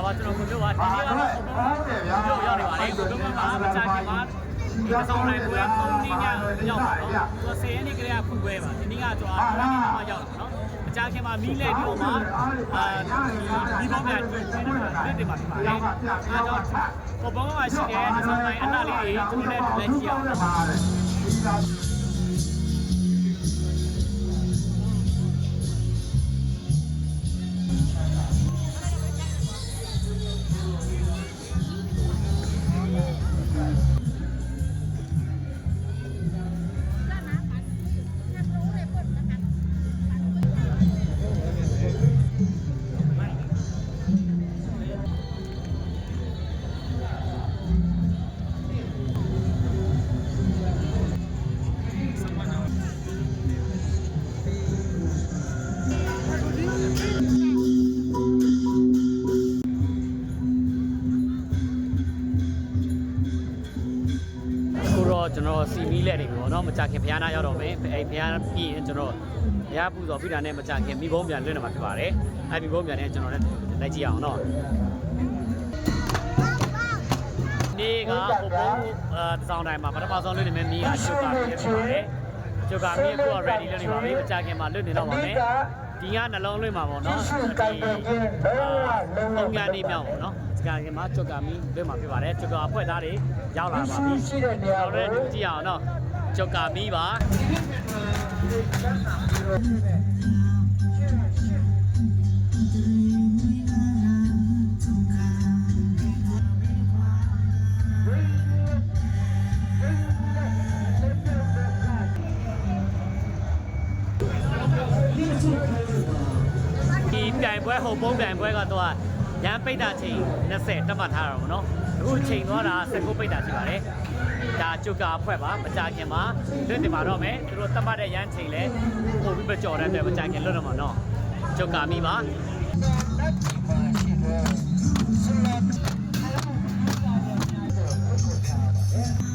တာပါကျွန်တော်ကိုပြောပါဒီနေ့ကတော့ဘုံဘုံရောက်နေပါတယ်ဘုံဘုံကမချခင်မှာဒီဆောင်နိုင်ပွဲပုံနည်းညရောက်ပါတော့သူဆယ်ရက်နေ့ကလေးကဖွင့်ပွဲပါဒီနေ့ကကျွန်တော်အားနေ့မှရောက်တာနော်မချခင်မှာမီးလက်ဒီပေါ်မှာအာဒီဘောပြန်တွေ့တွေ့တယ်တင်ပါပါလေအဲတော့ဘုံဘုံကရှိတယ်ဒီဆောင်နိုင်အနာလေးတွေကျွန်တော်လည်းလက်ကြည့်အောင် တော့ကျွန်တော်စီမီလက်တွေပေါ့နော်မကြခင်ဘုရားနာရောက်တော့မယ်အဲဘုရားပြီးရင်ကျွန်တော်ဘုရားပူဇော်ပြီးတာနဲ့မကြခင်မိဘုံပြန်လွတ်နေမှာဖြစ်ပါတယ်အဲမိဘုံပြန်နဲ့ကျွန်တော်လည်းလိုက်ကြည့်အောင်နော်ဒီကဟိုဘုံအဲတစောင်းတိုင်းမှာပထမဆုံးလွတ်နေမယ်မီးကရှုပ်တာဖြစ်ပါတယ်ရှုပ်ကမီးက ready လွတ်နေပါပြီမကြခင်မှာလွတ်နေတော့ပါမယ်ဒီကနှလုံးလွတ်မှာပေါ့နော်ဒီပုံကန်နေမြောက်ပေါ့နော် ဒီကခင်မှာချွတ်ကမီးလွတ်မှာဖြစ်ပါတယ်ချွတ်ကအဖွဲသားတွေရောက်လာပါပြီရှိတဲ့နေရာကျွန်တော်ကိုလည်းကြည့်အောင်နော်ဂျုတ်ကာမီးပါဒီပြိုင်ပွဲဟိုပုံးပြိုင်ပွဲကတော့ ရန်ပိတ်တာချိန်20တက်မှတ်ထားတာပေါ့နော်အခုချိန်သွားတာ19ပိတ်တာရှိပါတယ်ဒါဂျုတ်ကာအဖွဲ့ပါမကြခင်မှာလွတ်တင်ပါတော့မယ်သူတို့တက်မှတ်တဲ့ရန်ချိန်လဲပို့ပြီးမကြော်တဲ့အတွက်မကြခင်လွတ်တော့မှာနော်ဂျုတ်ကာမီးပါမြ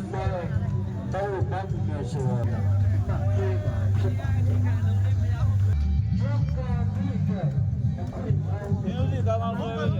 အမေတော့ဘာမှမဆိုရဘူးပြေးပါဖြစ်ပါတယ်ကျောက်ကပြီးတဲ့အခုတော့ Music ကောင်းကောင်းဆွဲနေတ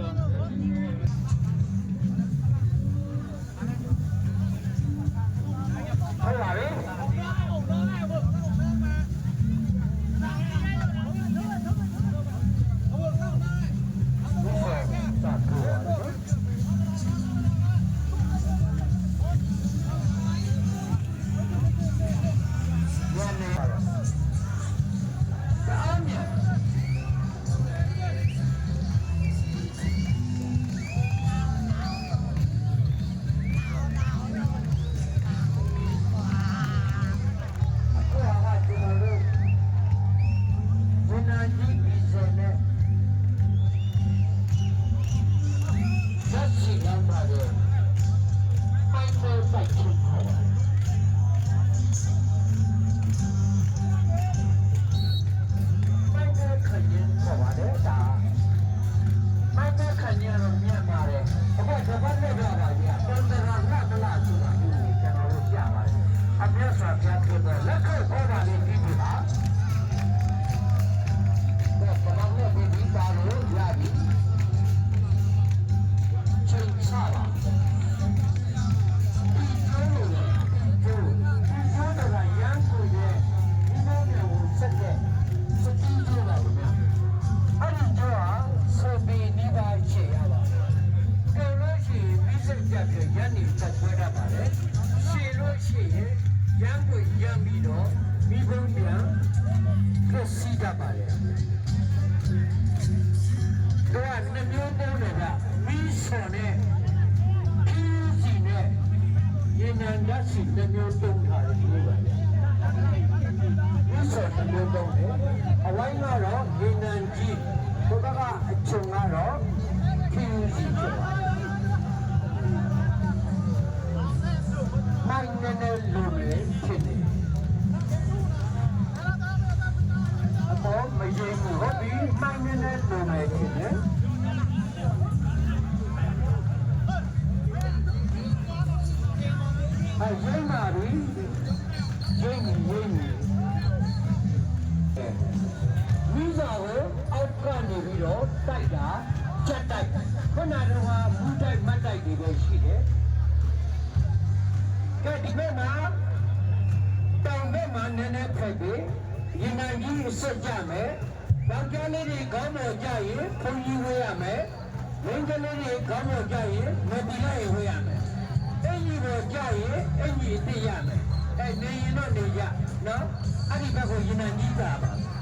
ပြီးစက်ပြပြရန်နေချက်ဆွဲတတ်ပါတယ်ရှည်လို့ရှိရင်ရန်ကိုရန်ပြီးတော့မိဘုံပြန်ပြစီတတ်ပါတယ်တော့နှမျိုးသုံးတယ်ကမီးစော်နဲ့ဖြူးစီနဲ့ရေနံဓာတ်စီနှမျိုးသုံးထားတယ်ဒီလိုပါလေမီးစော်နှမျိုးသုံးတယ်အဝိုင်းကတော့ရေနံကြီးဘုရားကအချုံကတော့ဖြူးစီဖြစ်ပါတယ် တဲ့လူတွေဖြစ်တယ်အပေါ်မရင်းဘူးဟုတ်ပြီမှန်နေတဲ့လူတွေဖြစ်တယ်အဲရင်းပါပြီရင်းရင်းမိသားကိုအောက်ကနေပြီးတော့တိုက်တာချက်တိုက်ခုနကတော့မူးတိုက်မတ်တိုက်တွေပဲရှိတယ် ကဲဒီမဲ့မှာတောင်ဘက်မှာနည်းနည်းဖိတ်ပြီးရင်နိုင်ကြီးအစ်စ်ကြမယ်။ယောက်ျားလေးတွေခေါင်းပေါ်ကြရင်ဖုန်ကြီးဝေးရမယ်။မိန်းကလေးတွေခေါင်းပေါ်ကြရင်မတီလိုက်ဝေးရမယ်။အင်ကြီးပေါ်ကြရင်အင်ကြီးသိရမယ်။အဲနေရင်တော့နေကြနော်။အဲ့ဒီဘက်ကိုရင်နိုင်ကြီးတာပါ။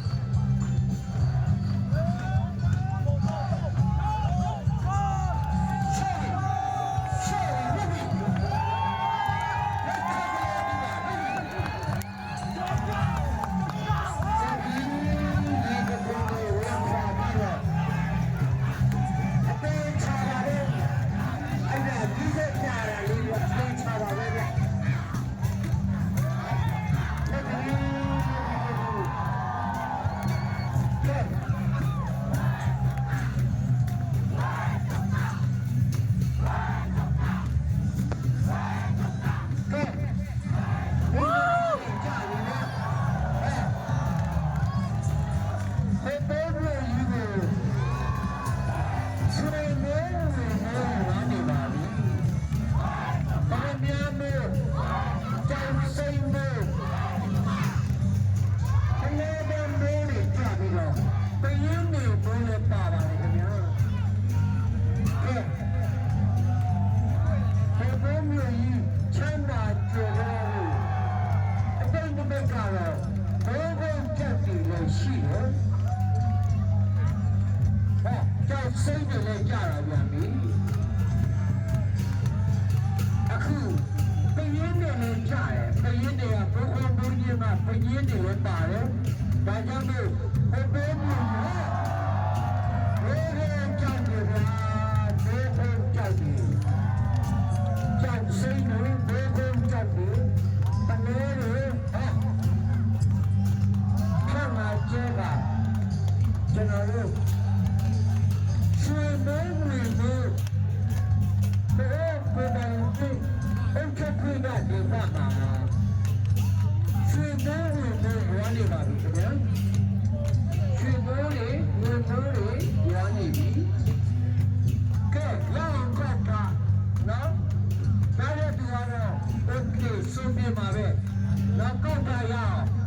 စိတ်တွေလည်းကြတာပြန်ပြီအခုပရင်တွေလည်းကြတယ်ပရင်တွေကဘုခွန်ဘုန်းကြီးမှာပရင်တွေလည်းပါတယ်ဒါကြောင့်မို့ဟိုဘဲမျိုး เคစုံပြပါပဲနောက်ကောက်တာရအောင်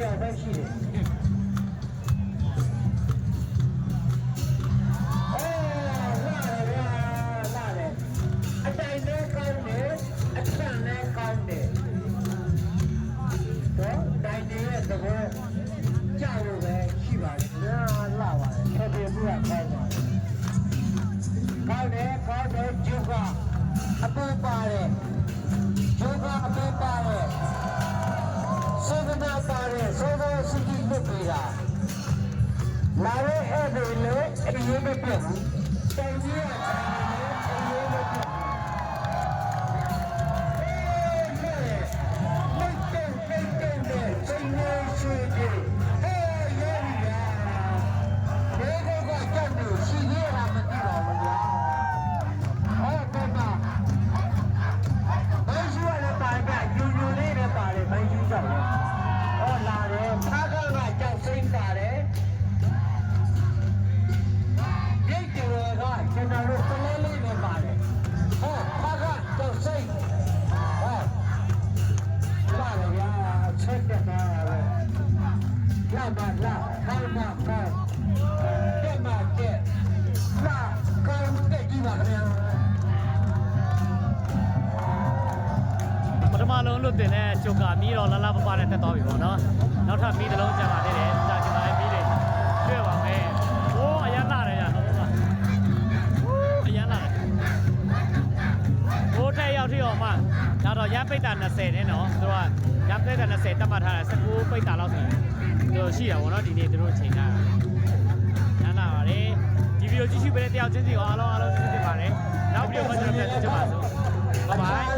တာကျွန်တော် လွတ်ပေးတာလာရဲ့အဲ့ဒီလေအရေးမပြတ်ဘူး လာပါလာကောင်းပါကောင်းတက်ပါတက်လာကောင်းတက်ကြည့်ပါခင်ဗျာပထမလုံးလွတ်တင်တဲ့ဂျိုကာမီးတော့လလပပနဲ့တက်သွားပြီပေါ့နော်နောက်ထပ်မီးတစ်လုံးကျန်ပါသေးတယ်ကြာချင်ပါတယ်မီးတွေတွေ့ပါမယ်ဟိုးအရန်လာတယ်ကြာဟုတ်ပါအရန်လာတယ်ဟိုးထက်ရောက်ထိအောင်မှဒါတော့ရမ်းပိတ်တာ20နဲ့နော်သူကညကတဲ့20တက်မှတ်ထားတယ်19ပိတ်တာလောက်ဆိုရင် သူရှိရပါတော့ဒီနေ့သူတို့ချိန်ထားတာညနာပါတယ်ဒီဗီဒီယိုကြည့်ရှုပေးတဲ့တယောက်ချင်းစီအားလုံးအားလုံးကျေးဇူးတင်ပါတယ်နောက်ဗီဒီယိုမှာကျွန်တော်ပြန်ကြည့်ကြပါစို့ Bye bye